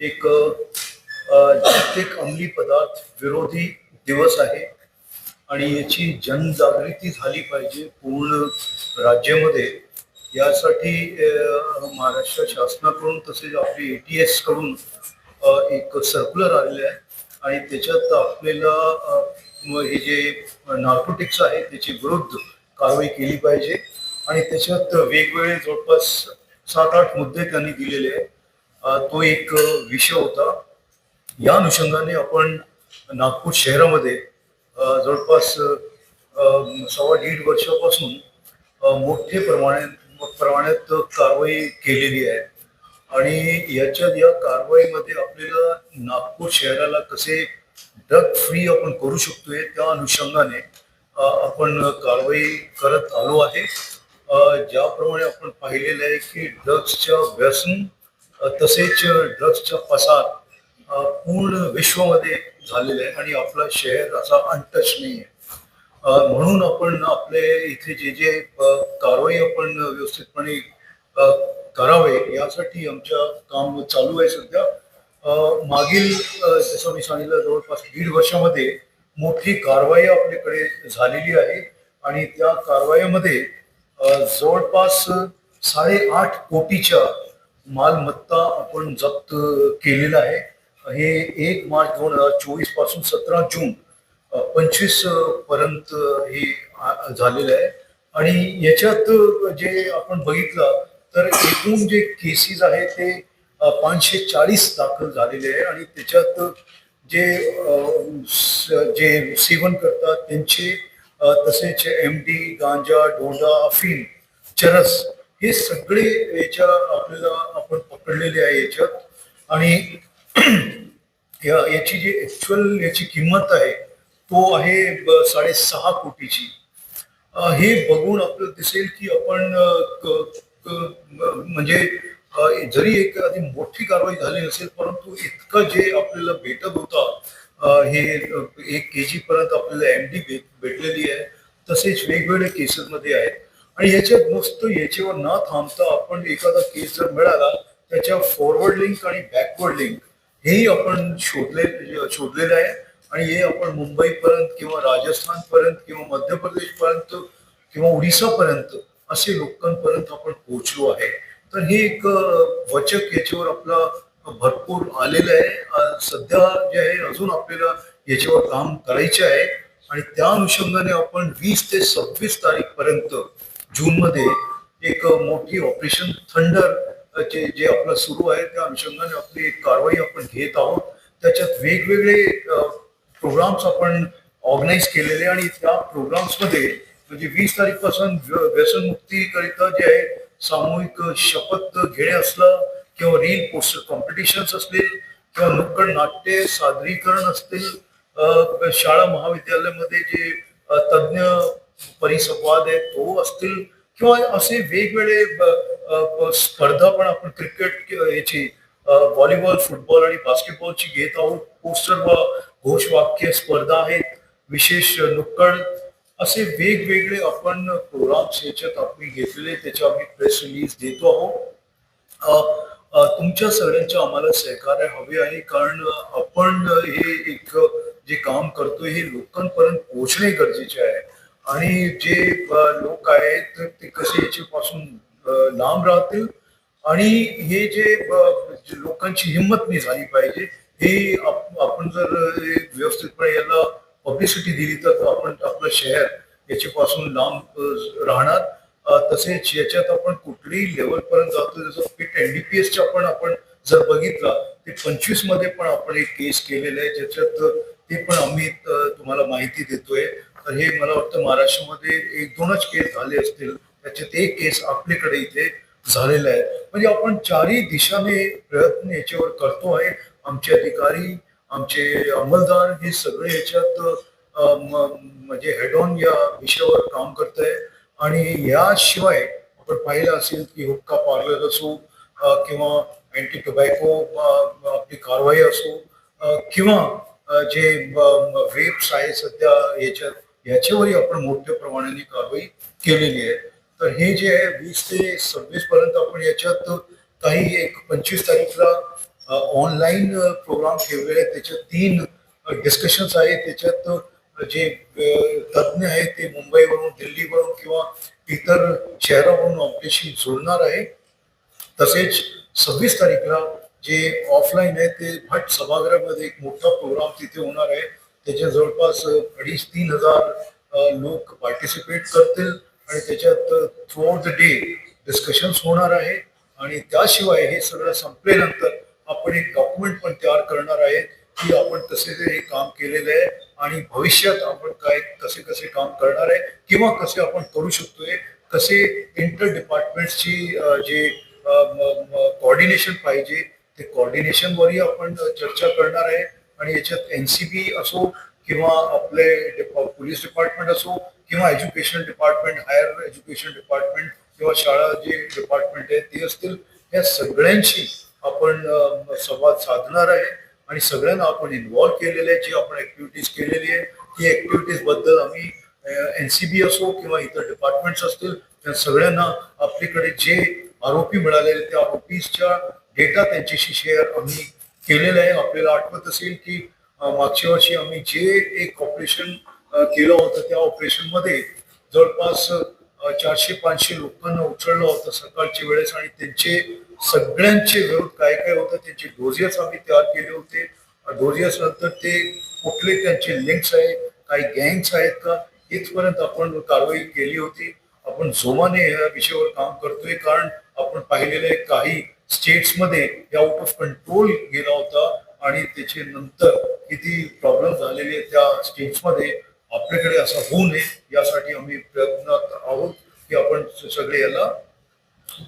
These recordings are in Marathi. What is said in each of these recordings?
एक जागतिक अंमली पदार्थ विरोधी दिवस आहे आणि याची जनजागृती झाली पाहिजे पूर्ण राज्यामध्ये यासाठी महाराष्ट्र शासनाकडून तसेच आपली ए टी एसकडून एक सर्क्युलर आलेले आहे आणि त्याच्यात आपल्याला हे जे नार्कोटिक्स आहे त्याची विरुद्ध कारवाई केली पाहिजे आणि त्याच्यात वेगवेगळे जवळपास सात आठ मुद्दे त्यांनी दिलेले आहेत. तो एक विषय होता. या अनुषंगाने आपण नागपूर शहरामध्ये जवळपास सव्वा दीड वर्षापासून मोठे प्रमाणात प्रमाणात कारवाई केलेली आहे. आणि याच्यात या कारवाईमध्ये आपल्याला नागपूर शहराला कसे ड्रग फ्री आपण करू शकतोय त्या अनुषंगाने आपण कारवाई करत आलो आहे. ज्याप्रमाणे आपण पाहिलेलं आहे की ड्रग्सच्या व्यसन तसेच ड्रग्सचा पसार पूर्ण विश्वामध्ये झालेला आहे आणि आपला शहर असा अनटच नाही आहे म्हणून आपण आपले इथे जे जे कारवाई आपण व्यवस्थितपणे करावे यासाठी आमच्या काम चालू आहे सध्या. मागील जसं मी सांगितलं जवळपास दीड वर्षामध्ये मोठी कारवाई आपल्याकडे झालेली आहे आणि त्या कारवाईमध्ये जवळपास साडेआठ कोटीच्या मालमत्ता आपण जप्त केलेला आहे. हे एक मार्च दोन हजार चोवीसपासून सतरा जून पंचवीसपर्यंत हे झालेलं आहे. आणि याच्यात जे आपण बघितलं तर एकूण जे केसेस आहे ते पाचशे चाळीस दाखल झालेले आहे. आणि त्याच्यात जे जे सेवन करतात त्यांचे तसेच एम डी गांजा डोंडा अफीम चरस हे सगळे याच्या आपल्याला आपण पकडलेले आहे याच्यात. आणि या याची जी ऍक्च्युअल याची किंमत आहे तो आहे साडेसहा कोटीची. हे बघून आपल्याला दिसेल की आपण म्हणजे जरी एक एखादी मोठी कारवाई झाली नसेल परंतु इतकं जे आपल्याला भेटत होता हे एक के जी पर्यंत आपल्याला एम डी भेटलेली आहे. तसेच वेगवेगळ्या केसेस मध्ये आहेत. आणि याच्यात नुसतं याच्यावर न थांबता आपण एखादा केस जर मिळाला त्याच्या फॉरवर्ड लिंक आणि बॅकवर्ड लिंक हेही आपण शोधले म्हणजे शोधलेलं आहे. आणि हे आपण मुंबईपर्यंत किंवा राजस्थान पर्यंत किंवा मध्य प्रदेश पर्यंत किंवा उडीसा पर्यंत असे लोकांपर्यंत आपण पोहोचलो आहे. तर हे एक वचक याच्यावर आपला भरपूर आलेलं आहे. सध्या जे आहे अजून आपल्याला याच्यावर काम करायचे आहे. आणि त्या अनुषंगाने आपण वीस ते सव्वीस तारीख पर्यंत जून मध्ये एक मोठी ऑपरेशन थंडर जे जे आपलं सुरू आहे त्या अनुषंगाने आपली एक कारवाई आपण घेत आहोत. त्याच्यात वेगवेगळे प्रोग्राम्स आपण ऑर्गनाईज केलेले आणि त्या प्रोग्राम्समध्ये म्हणजे वीस तारीखपासून व्यसनमुक्तीकरिता जे आहे सामूहिक शपथ घेणे असलं किंवा रील पोस्टर कॉम्पिटिशन्स असतील किंवा नुक्कड नाट्य सादरीकरण असतील शाळा महाविद्यालयामध्ये जे तज्ज्ञ परिसंवाद आहे तो असतील किंवा असे वेगवेगळे स्पर्धा पण आपण क्रिकेट याची व्हॉलीबॉल फुटबॉल आणि बास्केटबॉलची घेत आहोत. पोस्टर व घोषवाक्य स्पर्धा आहेत विशेष नुक्कड. असे वेगवेगळे आपण प्रोग्राम्स याच्यात आपण घेतलेले त्याचे आम्ही प्रेस रिलीज देतो आहोत. तुमच्या सगळ्यांचे आम्हाला सहकार्य हवे आहे कारण आपण हे एक जे काम करतोय हे लोकांपर्यंत पोहोचणे गरजेचे आहे. आणि जे लोक आहेत ते कसे याच्यापासून लांब राहतील? आणि हे जे लोकांची हिंमत नाही झाली पाहिजे हे आपण जर व्यवस्थितपणे याला पब्लिसिटी दिली तर आपण आपलं शहर याच्यापासून लांब राहणार. तसेच याच्यात आपण कुठलीही लेवल पर्यंत जातो जसं फिट एनडीपीएसच्या पण आपण जर बघितला ते पंचवीसमध्ये पण आपण एक केस केलेलं आहे ज्याच्यात ते पण आम्ही तुम्हाला माहिती देतोय. तर हे मला वाटतं महाराष्ट्रामध्ये एक दोनच केस झाले असतील. त्याच्यात एक केस आपल्याकडे इथे झालेला आहे. म्हणजे आपण चारही दिशाने प्रयत्न याच्यावर करतो आहे. आमचे अधिकारी आमचे अंमलदार हे सगळे याच्यात म्हणजे हेड ऑन या विषयावर काम करत आहे. आणि याशिवाय आपण पाहिलं असेल की हुक्का पार्लर असो किंवा अँटी टोबॅको आपली कारवाई असो किंवा जे वेब्स आहे सध्या याच्यात याच्यावरही आपण मोठ्या प्रमाणाने कारवाई केलेली आहे. तर हे जे आहे वीस ते सव्वीस पर्यंत आपण याच्यात काही एक पंचवीस तारीखला ऑनलाईन प्रोग्राम ठेवलेले आहेत. त्याच्यात तीन डिस्कशन्स आहेत. त्याच्यात जे तज्ज्ञ आहेत ते मुंबईवरून दिल्लीवरून किंवा इतर शहरावरून आपल्याशी जुळणार आहे. तसेच सव्वीस तारीखला जे ऑफलाईन आहे ते भट सभागृहामध्ये एक मोठा प्रोग्राम तिथे होणार आहे. त्याच्या जवळपास अडीच तीन हजार लोक पार्टिसिपेट करतील आणि त्याच्यात throughout the day discussions होणार आहे आणि त्याशिवाय हे सगळं संपल्यानंतर आपण एक डॉक्युमेंट पण तयार करणार आहे की आपण तसे हे काम केलेलं आहे आणि भविष्यात आपण काय कसे कसे काम करणार आहे किंवा कसे आपण करू शकतोय कसे इंटर डिपार्टमेंटची जे कॉर्डिनेशन पाहिजे ते कॉर्डिनेशनवरही आपण चर्चा करणार आहे. आणि याच्यात एन सी बी असो किंवा आपले पोलीस डिपार्टमेंट असो किंवा education department higher education department किंवा शाळा जे डिपार्टमेंट आहे ते असतील या सगळ्यांशी आपण संवाद साधणार आहे. आणि सगळ्यांना आपण इन्व्हॉल्व्ह केलेले आहे जी आपण ऍक्टिव्हिटीज केलेली आहे ती ऍक्टिव्हिटीजबद्दल आम्ही एन सी बी असो किंवा इतर डिपार्टमेंट्स असतील त्या सगळ्यांना आपल्याकडे जे आरोपी मिळालेले त्या आरोपीच्या डेटा त्यांच्याशी शेअर आम्ही केलेलं आहे. आपल्याला आठवत असेल की मागच्या वर्षी आम्ही जे एक ऑपरेशन केलं होतं त्या ऑपरेशनमध्ये जवळपास चारशे पाचशे लोकांना उचललं होतं सकाळच्या वेळेस आणि त्यांचे सगळ्यांचे विरोध काय काय होतं त्यांचे डोजियस आम्ही तयार केले होते. डोजियस नंतर ते कुठले त्यांचे लिंक्स आहे काही गँग्स आहेत का इथपर्यंत आपण कारवाई केली होती. आपण जोमाने या विषयावर काम करतोय कारण आपण पाहिलेलं आहे काही स्टेट्समध्ये हे आउट ऑफ कंट्रोल गेला होता आणि त्याचे नंतर किती प्रॉब्लेम झालेले आहेत त्या स्टेट्समध्ये आपल्याकडे असं होऊ नये यासाठी आम्ही प्रयत्नात आहोत की आपण सगळे याला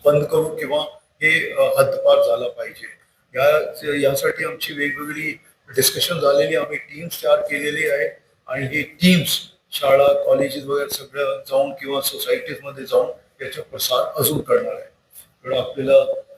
बंद करू किंवा हे हद्दपार झालं पाहिजे. या यासाठी आमची वेगवेगळी डिस्कशन झालेली आम्ही टीम्स तयार केलेली आहे आणि हे टीम्स शाळा कॉलेजेस वगैरे सगळं जाऊन किंवा सोसायटीजमध्ये जाऊन याचा प्रसार अजून करणार आहे आपल्याला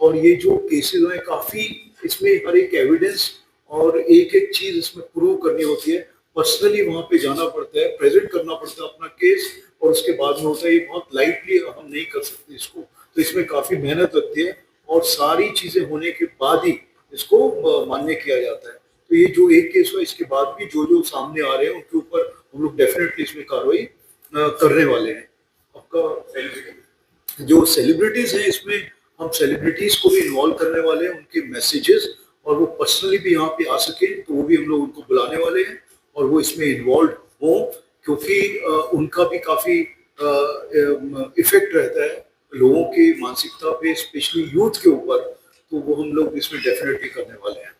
और ये जो केसेस हैं, काफ़ी इसमें हर एक एविडेंस और एक एक चीज़ इसमें प्रूव करनी होती है। पर्सनली वहाँ पे जाना पड़ता है प्रेजेंट करना पड़ता है अपना केस और उसके बाद में होता है, ये बहुत लाइटली हम नहीं कर सकते इसको। तो इसमें काफ़ी मेहनत लगती है और सारी चीज़ें होने के बाद ही इसको मान्य किया जाता है। तो ये जो एक केस हुआ, इसके बाद भी जो जो सामने आ रहे हैं, उनके ऊपर हम लोग डेफिनेटली इसमें कार्रवाई करने वाले हैं। आपका जो सेलिब्रिटीज हैं इसमें हम सेलिब्रिटीज को भी इन्वॉल्व करने वाले हैं, उनके मैसेजेस और वो पर्सनली भी यहाँ पे आ सके तो वो भी हम लोग उनको बुलाने वाले हैं, और वो इसमें इन्वॉल्व हो, क्योंकि उनका भी काफ़ी इफ़ेक्ट रहता है लोगों की मानसिकता पे स्पेशली यूथ के ऊपर तो वो हम लोग इसमें डेफिनेटली करने वाले हैं।